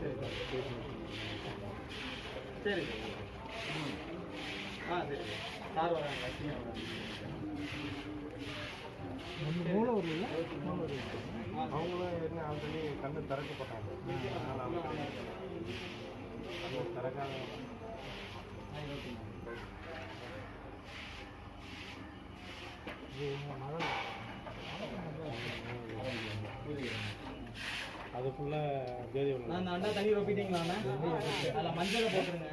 சரி. ம். ஆ சரி. சார் வராங்க. லட்சுமி வராங்க. அவங்களும் என்ன ஆல்ரெடி கண்ணு திறக்கப்பட்டாங்க அதனால அவங்க அது திறக்காத அது ஃபுல்லாக ஜோதி நான் அண்டா தண்ணி ரொப்பிட்டீங்களாண்ணா அதில் மஞ்சளை போட்டுருங்க.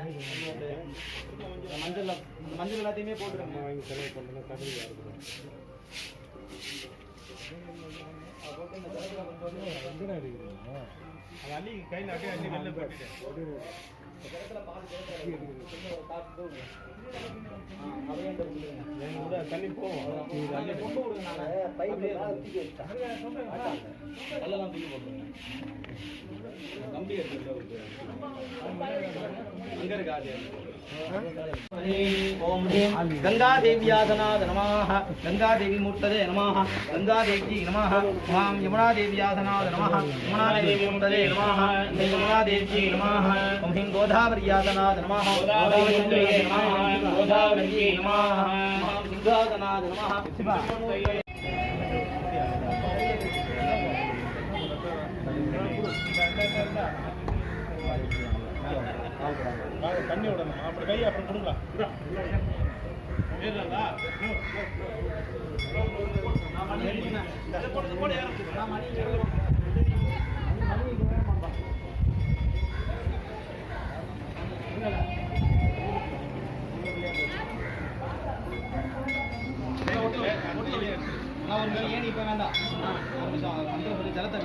மஞ்சள் மஞ்சள் எல்லாத்தையுமே போட்டுருங்க. வாங்கி செலவு பண்ணல கடுகு இருக்குது அது அள்ளி கையில் அப்படியே அள்ளி வெளில போட்டுட்டேன். தண்ணி போகும் தூக்கி போட்டுருங்க கம்பி அங்க இருக்காது ओम ह्रीं गङ्गादेव्यासनाद नमः गङ्गादेवीमूर्तये नमः गङ्गादेवी नमः माँ यमुनादेव्यासनाद नमः यमुनादेवीमूर्तये नमः यमुनादेवी नमः ॐ ह्रीं गोदावर्यासनाद नमः गोदावर्यै नमः गोदावर्यै नमः माँ दुर्गासनाद नमः Thank you. தண்ணி விடணும் அப்படி கை அப்புறம் கொடுக்கலாம் நான் ஒரு ஏன் இப்போ வேண்டாம் ஜலத்தை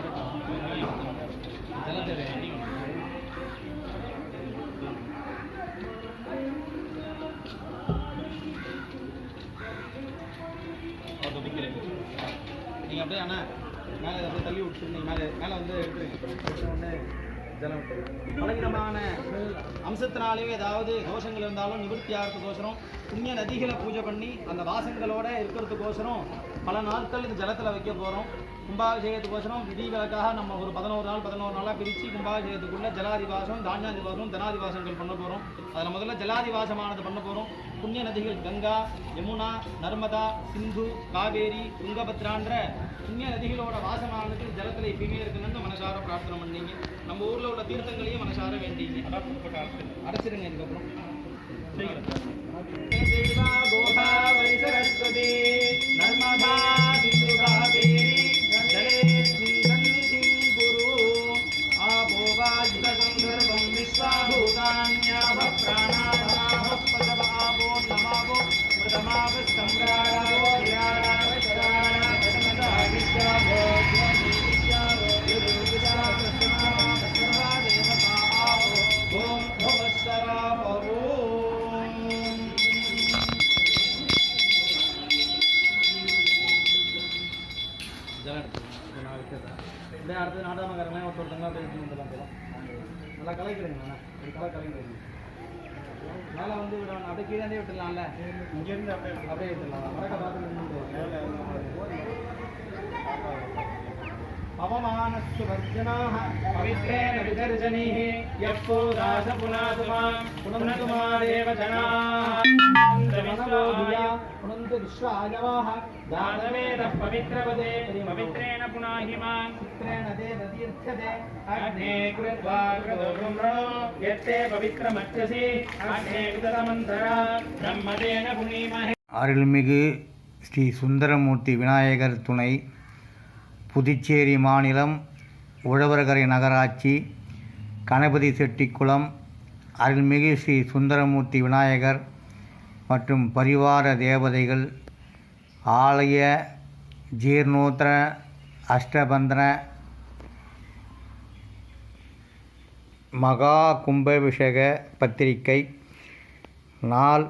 அண்ணா மேலே வந்து தள்ளி விட்டு நீங்கள் மேலே மேலே வந்து எடுத்துருங்க. பலவிதமான அம்சத்தினாலே ஏதாவது தோஷங்கள் இருந்தாலும் நிவர்த்தி ஆகிறதுக்கோசரம் புண்ணிய நதிகளை பூஜை பண்ணி அந்த வாசங்களோட இருக்கிறதுக்கோசரம் பல நாட்கள் இந்த ஜலத்தில் வைக்க போகிறோம் கும்பாபிஷேகத்துக்கோசரம் விதி விலக்காக நம்ம ஒரு பதினோரு நாள் பதினோரு நாளாக பிரித்து கும்பாபிஷேகத்துக்குள்ள ஜலாதிவாசம் தானியாதிவாசம் தனாதிவாசங்கள் பண்ண போகிறோம் அதில் முதல்ல ஜலாதிவாசமானது பண்ண போகிறோம் புண்ணிய நதிகள் கங்கா யமுனா நர்மதா சிந்து காவேரி துங்கபத்ரான்ற புண்ணிய நதிகளோட வாசமானது ஜலத்தில் எப்பயுமே இருக்குன்னு மனசார பிரார்த்தனை பண்ணீங்க. நம்ம ஊரில் உள்ள தீர்த்தங்களையும் மனசார வேண்டிங்க. அடைச்சிருங்க இதுக்கப்புறம். நர்மதா சிந்து காவேரி அப்படியே அடுத்து நாட்டாமக்காரங்களே ஒருத்தருத்தங்களா அப்படியே எடுத்துன்னு வந்துடலாம் நல்லா கலைக்கிறேங்கண்ணா ஒரு கலை கலைக்கிறேங்க மேலே வந்து விடணும் அப்படியே கீழே விட்டுடலாம்ல? இங்கேருந்து அப்படியே அப்படியே விட்டுடலாம். வடக்க பார்த்து அவமானஸ்வர்ஜனாக பவித்ரேன விதர்ஜனிः எப்போ ராசபுனாதுமா புனந்துமாதேவ ஜனாः புனந்து விஸ்வாயவாः தாதவேத பவித்ரவதே பவித்ரேன புனாஹி மாம் புத்ரேன தேத தீர்த்ததே அக்னே கிருத்வா கிருதோப்ரோ யத்தே பவித்ரமச்சசி அக்னே கிருதமந்தரா பிரம்மதேன புனீமஹே அருள்மிகு ஸ்ரீ சுந்தரமூர்த்தி விநாயகர் துணை புதுச்சேரி மாநிலம் உழவர்கரை நகராட்சி கணபதி செட்டிக்குளம் அருள்மிகு ஸ்ரீ சுந்தரமூர்த்தி விநாயகர் மற்றும் பரிவார தேவதைகள் ஆலய ஜீர்ணோத்திர அஷ்டபந்தன மகா கும்பாபிஷேக பத்திரிகை நாள்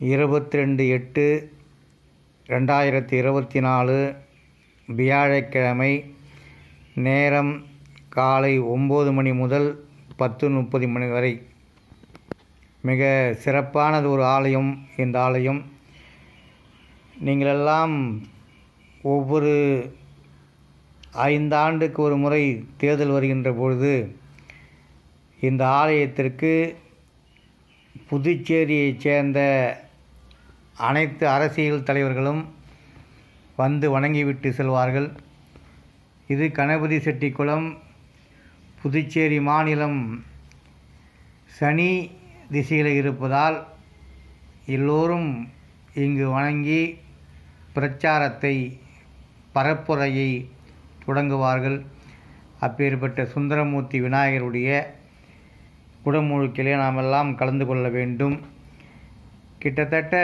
இருபத்தி ரெண்டு எட்டு ரெண்டாயிரத்தி இருபத்தி நாலு வியாழக்கிழமை நேரம் காலை ஒம்பது மணி முதல் பத்து முப்பது மணி வரை. மிக சிறப்பானது ஒரு ஆலயம் இந்த ஆலயம். நீங்களெல்லாம் ஒவ்வொரு ஐந்தாண்டுக்கு ஒரு முறை தேர்தல் வருகின்ற பொழுது இந்த ஆலயத்திற்கு புதுச்சேரியைச் சேர்ந்த அனைத்து அரசியல் தலைவர்களும் வந்து வணங்கிவிட்டு செல்வார்கள். இது கணபதி செட்டிக்குளம் புதுச்சேரி மாநிலம் சனி திசையில் இருப்பதால் எல்லோரும் இங்கு வணங்கி பிரச்சாரத்தை பரப்புரையை தொடங்குவார்கள். அப்பேற்பட்ட சுந்தரமூர்த்தி விநாயகருடைய குடமுழுக்கிலே நாம் எல்லாம் கலந்து கொள்ள வேண்டும். கிட்டத்தட்ட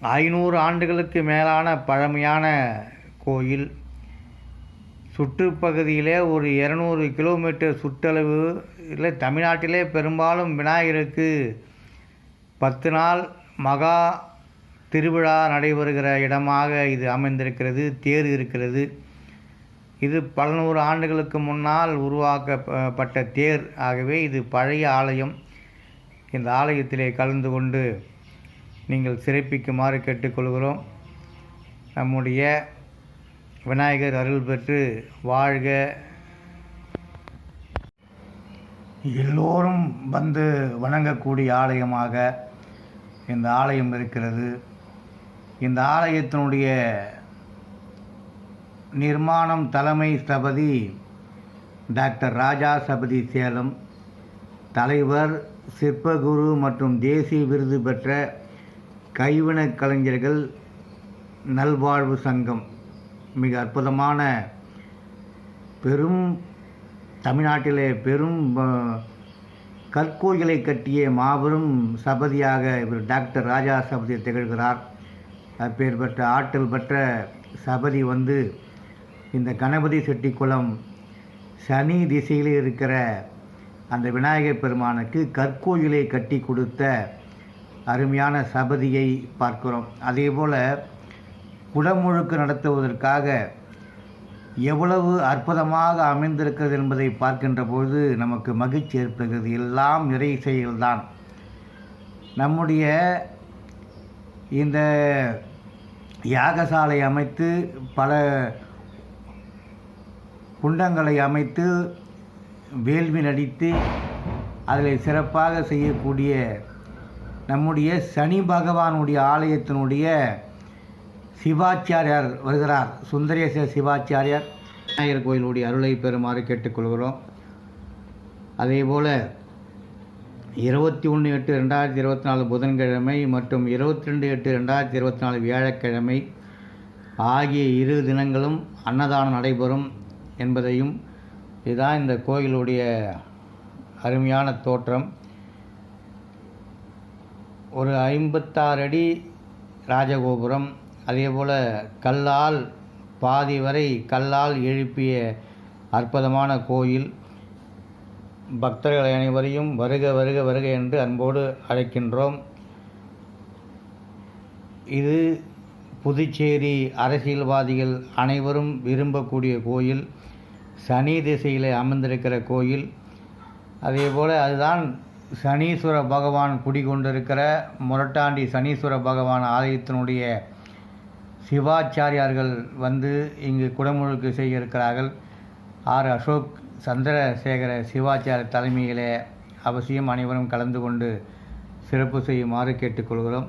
ஐநூறு ஆண்டுகளுக்கு மேலான பழமையான கோயில். சுற்றுப்பகுதியிலே ஒரு இரநூறு கிலோமீட்டர் சுற்றளவு இல்லை தமிழ்நாட்டிலே பெரும்பாலும் விநாயகருக்கு பத்து நாள் மகா திருவிழா நடைபெறுகிற இடமாக இது அமைந்திருக்கிறது தேர் இருக்கிறது. இது பல நூறு ஆண்டுகளுக்கு முன்னால் உருவாக்கப்பட்ட தேர். ஆகவே இது பழைய ஆலயம். இந்த ஆலயத்திலே கலந்து கொண்டு நீங்கள் சிறப்பிக்குமாறு கேட்டுக்கொள்கிறோம். நம்முடைய விநாயகர் அருள் பெற்று வாழ்க. எல்லோரும் வந்து வணங்கக்கூடிய ஆலயமாக இந்த ஆலயம் இருக்கிறது. இந்த ஆலயத்தினுடைய நிர்மாணம் தலைமை ஸ்தபதி டாக்டர் ராஜா சபதி சேலம் தலைவர் சிற்பகுரு மற்றும் தேசிய விருது பெற்ற கைவினைக் கலைஞர்கள் நல்வாழ்வு சங்கம். மிக அற்புதமான பெரும் தமிழ்நாட்டிலே பெரும் கற்கோயிலை கட்டிய மாபெரும் சபதியாக இவர் டாக்டர் ராஜா சபதி திகழ்கிறார். அப்பேற்பட்ட ஆற்றல் பெற்ற சபதி வந்து இந்த கணபதி செட்டிக்குளம் சனி திசையில் இருக்கிற அந்த விநாயகர் பெருமானுக்கு கற்கோயிலை கட்டி கொடுத்த அருமையான சபதியை பார்க்கிறோம். அதேபோல் குடமுழுக்கு நடத்துவதற்காக எவ்வளவு அற்புதமாக அமைந்திருக்கிறது என்பதை பார்க்கின்ற பொழுது நமக்கு மகிழ்ச்சி ஏற்படுகிறது. எல்லாம் நிறை செயல்தான் நம்முடைய இந்த யாகசாலை அமைத்து பல குண்டங்களை அமைத்து வேள்வி நடித்து அதில் சிறப்பாக செய்யக்கூடிய நம்முடைய சனி பகவானுடைய ஆலயத்தினுடைய சிவாச்சாரியார் வருகிறார். சுந்தரேச சிவாச்சாரியார். விநாயகர் கோயிலுடைய அருளை பெறுமாறு கேட்டுக்கொள்கிறோம். அதேபோல் இருபத்தி ஒன்று எட்டு ரெண்டாயிரத்தி இருபத்தி நாலு புதன்கிழமை மற்றும் இருபத்தி ரெண்டு எட்டு ரெண்டாயிரத்தி இருபத்தி நாலு வியாழக்கிழமை ஆகிய இரு தினங்களும் அன்னதானம் நடைபெறும் என்பதையும் இதுதான் இந்த கோயிலுடைய அருமையான தோற்றம். ஒரு ஐம்பத்தாறு அடி ராஜகோபுரம் அதேபோல் கல்லால் பாதி வரை கல்லால் எழுப்பிய அற்புதமான கோயில். பக்தர்கள் அனைவரையும் வருக வருக வருக என்று அன்போடு அழைக்கின்றோம். இது புதுச்சேரி அரசியல்வாதிகள் அனைவரும் விரும்பக்கூடிய கோயில். சனி திசையில் அமர்ந்திருக்கிற கோயில். அதேபோல் அதுதான் சனீஸ்வர பகவான் குடிகொண்டிருக்கிற முரட்டாண்டி சனீஸ்வர பகவான் ஆலயத்தினுடைய சிவாச்சாரியார்கள் வந்து இங்கு குடமுழுக்கு செய்ய இருக்கிறார்கள் ஆர். அசோக் சந்திரசேகர சிவாச்சாரிய தலைமையிலே அவசியம் அனைவரும் கலந்து கொண்டு சிறப்பு செய்யுமாறு கேட்டுக்கொள்கிறோம்.